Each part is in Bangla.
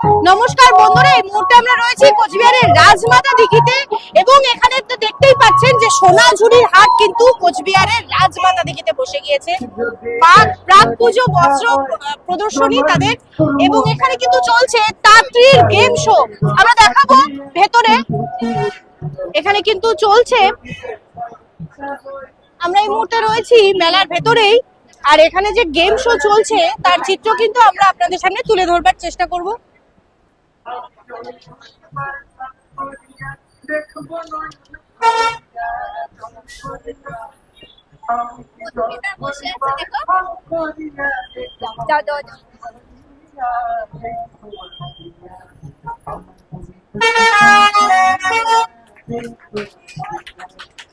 নমস্কার বন্ধুরা, এই মুহূর্তে আমরা রয়েছি কোচবিহারের রাজমাতা দিঘিতে এবং এখানে তো দেখতেই পাচ্ছেন যে সোনাঝুরির হাট কিন্তু কোচবিহারের রাজমাতা দিঘিতে বসে গিয়েছে। প্রাক- পুজো, বস্ত্র প্রদর্শনী তাদের এবং এখানে কিন্তু চলছে তাঁতির গেম শো আমরা দেখাবো ভেতরে। এখানে কিন্তু চলছে। আমরা এই মুহূর্তে রয়েছি মেলার ভেতরেই। আর এখানে যে গেম শো চলছে, তার চিত্র কিন্তু আমরা আপনাদের সামনে তুলে ধরবার চেষ্টা করব।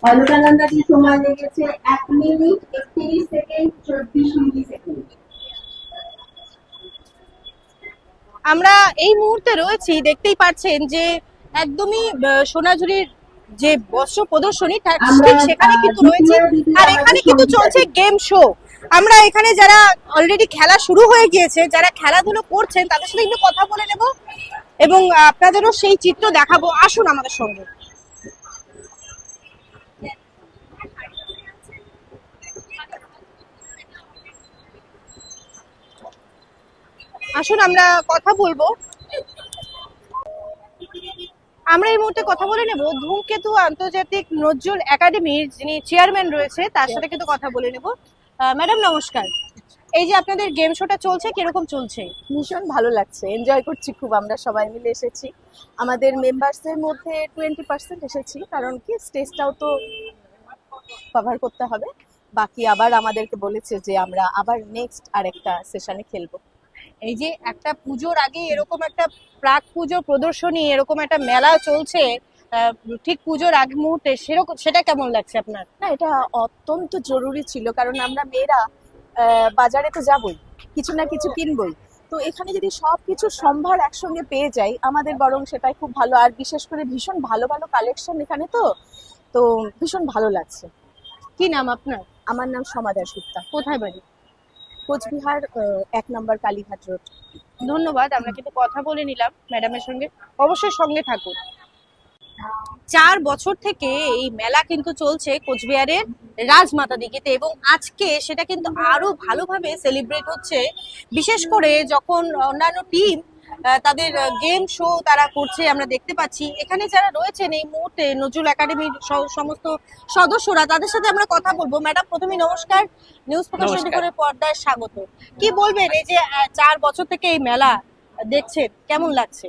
অলকানন্দাটি সময় লেগেছে এক মিনিট একত্রিশ সেকেন্ড চব্বিশ মিলি সেকেন্ড আমরা এই মুহূর্তে রয়েছি দেখতেই পাচ্ছেন যে একদমই সোনাঝুরির যে বস্ত্র প্রদর্শনী ঠিক সেখানে কিন্তু রয়েছে। আর এখানে কিন্তু চলছে গেম শো আমরা এখানে যারা অলরেডি খেলা শুরু হয়ে গিয়েছে যারা খেলাধুলো করছেন তাদের সাথে একটু কথা বলে নেব এবং আপনাদেরও সেই চিত্র দেখাবো। আসুন আমাদের সঙ্গে। আসুন, আমরা কথা বলব। আমরা এই মুহূর্তে কথা বলে নেব ধূমকেতু আন্তর্জাতিক নজরুল একাডেমির যিনি চেয়ারম্যান রয়েছে, তার সাথে কিন্তু কথা বলে নেব। ম্যাডাম, নমস্কার। এই যে আপনাদের গেম শোটা চলছে, কীরকম চলছে? ভীষণ ভালো লাগছে এনজয় করছি খুব, আমরা সবাই মিলে এসেছি। আমাদের মেম্বার্সের মধ্যে টোয়েন্টি পার্সেন্ট এসেছি, কারণ কি স্টেজটাও তো কভার করতে হবে। বাকি আবার আমাদেরকে বলেছে যে আমরা আবার নেক্সট আরেকটা সেশনে খেলব। এই যে একটা পুজোর আগে এরকম একটা প্রাক পুজো প্রদর্শনী এরকম একটা মেলা চলছে ঠিক পুজোর আগ মুহূর্তে সেরকম সেটা কেমন লাগছে আপনার? না এটা অত্যন্ত জরুরি ছিল কারণ আমরা মেয়েরা বাজারে তো যাবই কিছু না কিছু কিনবই। তো এখানে যদি সব কিছু সম্ভার একসঙ্গে পেয়ে যাই আমাদের বরং সেটাই খুব ভালো আর বিশেষ করে ভীষণ ভালো ভালো কালেকশন এখানে তো তো ভীষণ ভালো লাগছে। কি নাম আপনার? আমার নাম সমাদার গুপ্তা। কোথায় বাড়ি? কোচবিহার এক নম্বর কালীঘাট রোড। ধন্যবাদ, আমরা কিন্তু কথা বলে নিলাম ম্যাডামের সঙ্গে। অবশ্যই সঙ্গে থাকুন। চার বছর থেকে এই মেলা কিন্তু চলছে কোচবিহারের রাজমাতা দিঘিতে এবং আজকে সেটা কিন্তু আরও ভালোভাবে সেলিব্রেট হচ্ছে। বিশেষ করে যখন অন্যান্য টিম তাদের গেম শো তারা করছে আমরা দেখতে পাচ্ছি। এখানে যারা রয়েছেন এই মুহূর্তে নজরুল একাডেমির সমস্ত সদস্যরা তাদের সাথে আমরা কথা বলব। ম্যাডাম প্রথমে নমস্কার। নিউজ প্রকাশ করে পর্দায় স্বাগত। কি বলবেন এই যে চার বছর থেকে এই মেলা দেখছেন কেমন লাগছে?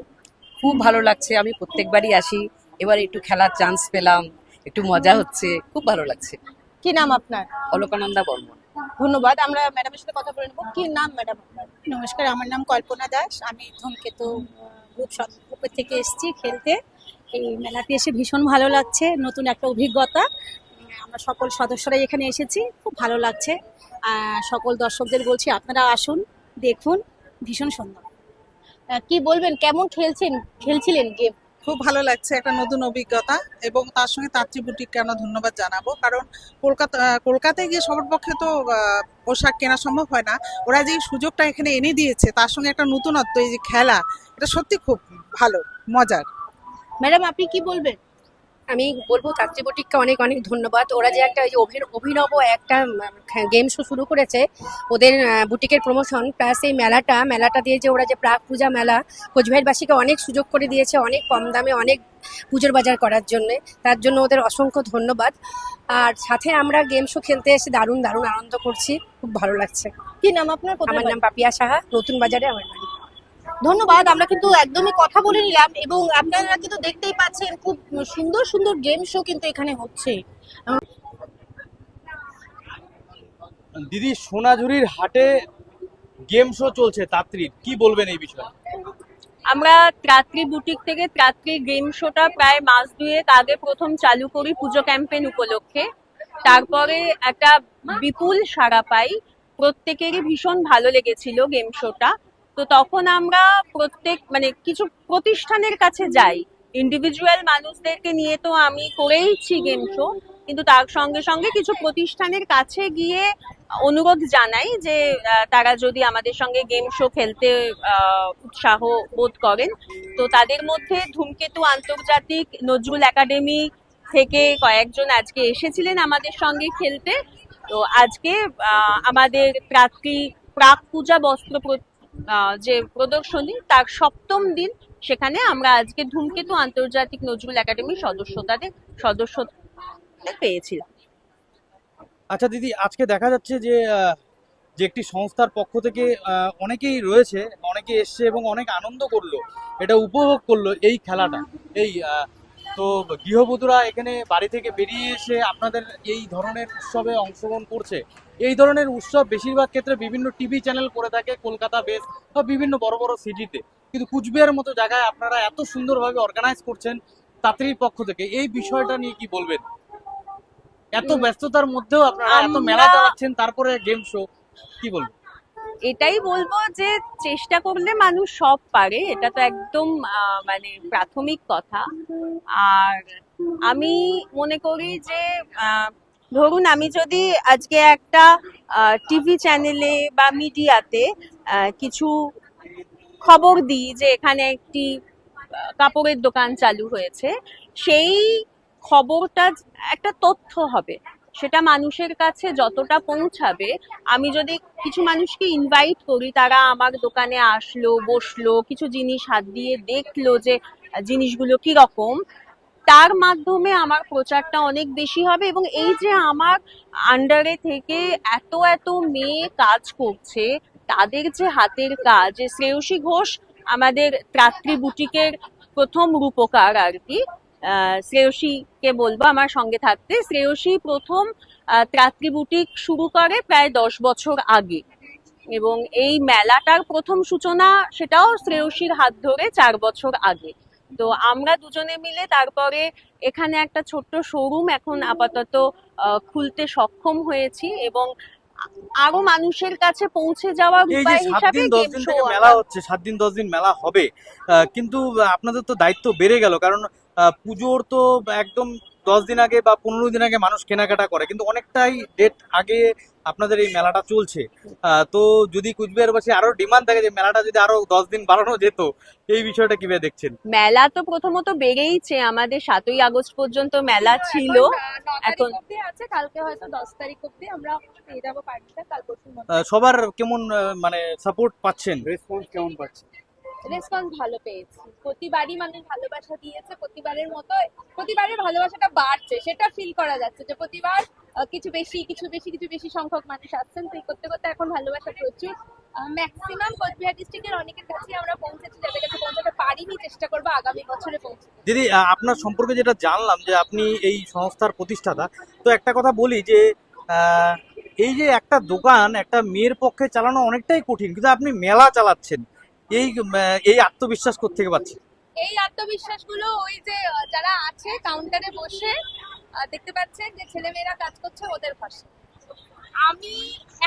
খুব ভালো লাগছে আমি প্রত্যেকবারই আসি। এবার একটু খেলার চান্স পেলাম একটু মজা হচ্ছে খুব ভালো লাগছে। কি নাম আপনার? অলকানন্দা বর্মন। ধন্যবাদ। আমরা ম্যাডামের সাথে কথা বলে নেব। কি নাম ম্যাডাম নমস্কার আমার নাম কল্পনা দাস। আমি ধূমকেতু গ্রুপ গ্রুপের থেকে এসেছি খেলতে। এই মেলাতে এসে ভীষণ ভালো লাগছে নতুন একটা অভিজ্ঞতা। আমরা সকল সদস্যরাই এখানে এসেছি খুব ভালো লাগছে। সকল দর্শকদের বলছি আপনারা আসুন দেখুন ভীষণ সুন্দর। কি বলবেন? কেমন খেলছেন? খেলছিলেন গেম? খুব ভালো লাগছে একটা নতুন অভিজ্ঞতা এবং তার সঙ্গে তাঁত্রী বুটিককে আমরা ধন্যবাদ জানাব। কারণ কলকাতা কলকাতায় গিয়ে সবার পক্ষে তো পোশাক কেনা সম্ভব হয় না। ওরা যে সুযোগটা এখানে এনে দিয়েছে, তার সঙ্গে একটা নতুনত্ব, এই যে খেলা, এটা সত্যি খুব ভালো, মজার। ম্যাডাম, আপনি কি বলবেন? আমি বলব তাত্রী বুটিককে অনেক অনেক ধন্যবাদ। ওরা যে একটা যে অভিনব একটা গেম শো শুরু করেছে ওদের বুটিকের প্রমোশন প্লাস এই মেলাটা মেলাটা দিয়ে যে ওরা যে প্রাক পূজা মেলা কোচবিহারবাসীকে অনেক সুযোগ করে দিয়েছে অনেক কম দামে অনেক পুজোর বাজার করার জন্য তার জন্য ওদের অসংখ্য ধন্যবাদ। আর সাথে আমরা গেম শো খেলতে এসে দারুণ দারুণ আনন্দ করছি খুব ভালো লাগছে। কি নাম আপনার? আমার নাম পাপিয়া সাহা নতুন বাজারে আমার ধন্যবাদ আমরা কিন্তু একদমই কথা বলে নিলাম এবং আপনারা কিন্তু দেখতেই পাচ্ছেন খুব সুন্দর সুন্দর গেম শো কিন্তু এখানে হচ্ছে। দিদি সোনাঝুরির হাটে গেম শো চলছে তাত্রির কি বলবেন এই বিষয়ে? আমরা ত্রাত্রি বুটিক থেকে ত্রাত্রি গেম শোটা প্রায় মাস দুয়েক আগে প্রথম চালু করি পুজো ক্যাম্পেইন উপলক্ষে। তারপরে একটা বিপুল সাড়া পাই। প্রত্যেকেরই ভীষণ ভালো লেগেছিল গেম শোটা তো তখন আমরা প্রত্যেক মানে কিছু প্রতিষ্ঠানের কাছে যাই। ইন্ডিভিজুয়াল মানুষদেরকে নিয়ে তো আমি করেইছি গেম শো কিন্তু তার সঙ্গে সঙ্গে কিছু প্রতিষ্ঠানের কাছে গিয়ে অনুরোধ জানাই যে তারা যদি আমাদের সঙ্গে গেম শো খেলতে উৎসাহ বোধ করেন, তো তাদের মধ্যে ধূমকেতু আন্তর্জাতিক নজরুল একাডেমি থেকে কয়েকজন আজকে এসেছিলেন আমাদের সঙ্গে খেলতে। তো আজকে আমাদের প্রাত্রি প্রাক পূজা বস্ত্র যে প্রদর্শনী, তার সপ্তম দিন সেখানে আমরা আজকে ধূমকেতু আন্তর্জাতিক নজরুল একাডেমির সদস্যতাদের সদস্য পেয়েছিলাম। আচ্ছা দিদি, আজকে দেখা যাচ্ছে যে যে একটি সংস্থার পক্ষ থেকে অনেকেই রয়েছে, অনেকে এসছে এবং অনেক আনন্দ করল, এটা উপভোগ করল এই খেলাটা, এই তো গৃহবধূরা এখানে বাড়ি থেকে বেরিয়ে এসে আপনাদের এই ধরনের উৎসবে অংশগ্রহণ করছে এই ধরনের উৎসব বেশিরভাগ ক্ষেত্রে বিভিন্ন টিভি চ্যানেল করে থাকে কলকাতা বেস বা বিভিন্ন বড় বড় সিটিতে। কিন্তু কুচবিহারের মতো জায়গায় আপনারা এত সুন্দরভাবে অর্গানাইজ করছেন তাঁতির পক্ষ থেকে এই বিষয়টা নিয়ে কি বলবেন? এত ব্যস্ততার মধ্যেও আপনারা এত মেলা চালাচ্ছেন তারপরে গেম শো কি বলব এটাই বলব যে চেষ্টা করলে মানুষ সব পারে এটা তো একদম মানে প্রাথমিক কথা। আর আমি মনে করি যে আহ, ধরুন আমি যদি আজকে একটা টিভি চ্যানেলে বা মিডিয়াতে কিছু খবর দিই যে এখানে একটি কাপড়ের দোকান চালু হয়েছে, সেই খবরটা একটা তথ্য হবে। সেটা মানুষের কাছে যতটা পৌঁছাবে, আমি যদি কিছু মানুষকে ইনভাইট করি, তারা আমার দোকানে আসলো, বসল, কিছু জিনিস হাত দিয়ে দেখল যে জিনিসগুলো কি রকম তার মাধ্যমে আমার প্রচারটা অনেক বেশি হবে এবং এই যে আমার আন্ডারে থেকে এত এত মেয়ে কাজ করছে, তাদের যে হাতের কাজ শ্রেয়সী ঘোষ আমাদের ত্রাত্রী বুটিকের প্রথম রূপকার আর কি শ্রেয়সীকে বলব আমার সঙ্গে থাকতে, শ্রেয়সী প্রথম ত্রাত্রী বুটিক শুরু করে প্রায় দশ বছর আগে এবং এই মেলাটার প্রথম সূচনা সেটাও শ্রেয়সীর হাত ধরে চার বছর আগে। তো আমরা দুজনে মিলে তারপরে এখানে একটা ছোট্ট শোরুম এখন আপাতত খুলতে সক্ষম হয়েছি এবং আরও মানুষের কাছে পৌঁছে যাওয়ার উপায় সাত হিসাবে গেম শো মেলা হচ্ছে সাত দিন দশ দিন মেলা হবে। কিন্তু আপনাদের তো দায়িত্ব বেড়ে গেল কারণ পুজোর তো একদম দশ দিন আগে বা পনেরো দিন আগে মানুষ কেনাকাটা করে কিন্তু অনেকটাই ডেট আগে আপনাদের এই মেলাটা চলছে। আহ, তো যদি কুচবিহারবাসী আরও ডিমান্ড থাকে যে মেলাটা যদি আরও দশ দিন বাড়ানো যেত এই বিষয়টা কীভাবে দেখছেন? মেলা তো প্রথমত বেড়েইছে আমাদের সাতই আগস্ট পর্যন্ত মেলা ছিল। এখন আছে কালকে হয়তো দশ তারিখ অব্দি আমরা পেয়ে যাব পার্টিটা কাল সবার কেমন মানে সাপোর্ট পাচ্ছেন? রেসপন্স কেমন পাচ্ছে রেসপন্স ভালো পেয়েছি। প্রতিবারই মানুষ ভালোবাসা দিয়েছে, প্রতিবারের মতো, প্রতিবারের ভালোবাসাটা বাড়ছে, সেটা ফিল করা যাচ্ছে যে প্রতিবার কিছু বেশি কিছু বেশি কিছু বেশি সংখ্যক মানুষ আসছেন। তো করতে করতে এখন ভালোবাসা প্রচুর। ম্যাক্সিমাম কোচবিহার ডিস্ট্রিক্টের অনেকের কাছেই আমরা পৌঁছেছি, যাদের কাছে পৌঁছাতে পারিনি, চেষ্টা করব আগামী বছরে পৌঁছে। দিদি আপনার সম্পর্কে যেটা জানলাম যে আপনি এই সংস্থার প্রতিষ্ঠাতা, তো একটা কথা বলি যে এই যে একটা দোকান, একটা মেয়ের পক্ষে চালানো অনেকটাই কঠিন, কিন্তু আপনি মেলা চালাচ্ছেন। এই এই আত্মবিশ্বাস কোথেকে পাচ্ছেন এই আত্মবিশ্বাসগুলো ওই যে যারা আছে কাউন্টারে বসে দেখতে পাচ্ছেন যে ছেলেমেয়েরা কাজ করছে ওদের পাশে। আমি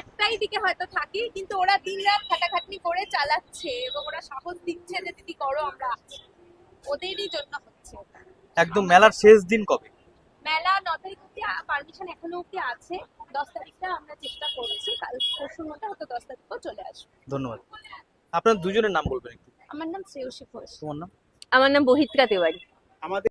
একটাই দিকে হয়তো থাকি কিন্তু ওরা দিন রাত খাটাখাটনি করে চালাচ্ছে এবং ওরা সাহস দিচ্ছে যে দিদি করো আমরা। ওদেরই জন্য হচ্ছে একদম মেলার শেষ দিন কবে? মেলা ন তারিখ অব্দি পারমিশন এখনও অব্দি আছে। দশ তারিখটা আমরা চেষ্টা করছি কাল পরশুর মধ্যে হয়তো দশ তারিখও চলে আসবে। ধন্যবাদ। আপনার দুজনের নাম বলবেন একটু। আমার নাম শ্রেয়সী ঘোষ। তোমার নাম? আমার নাম বহিত্রা তেওয়ারি। আমাদের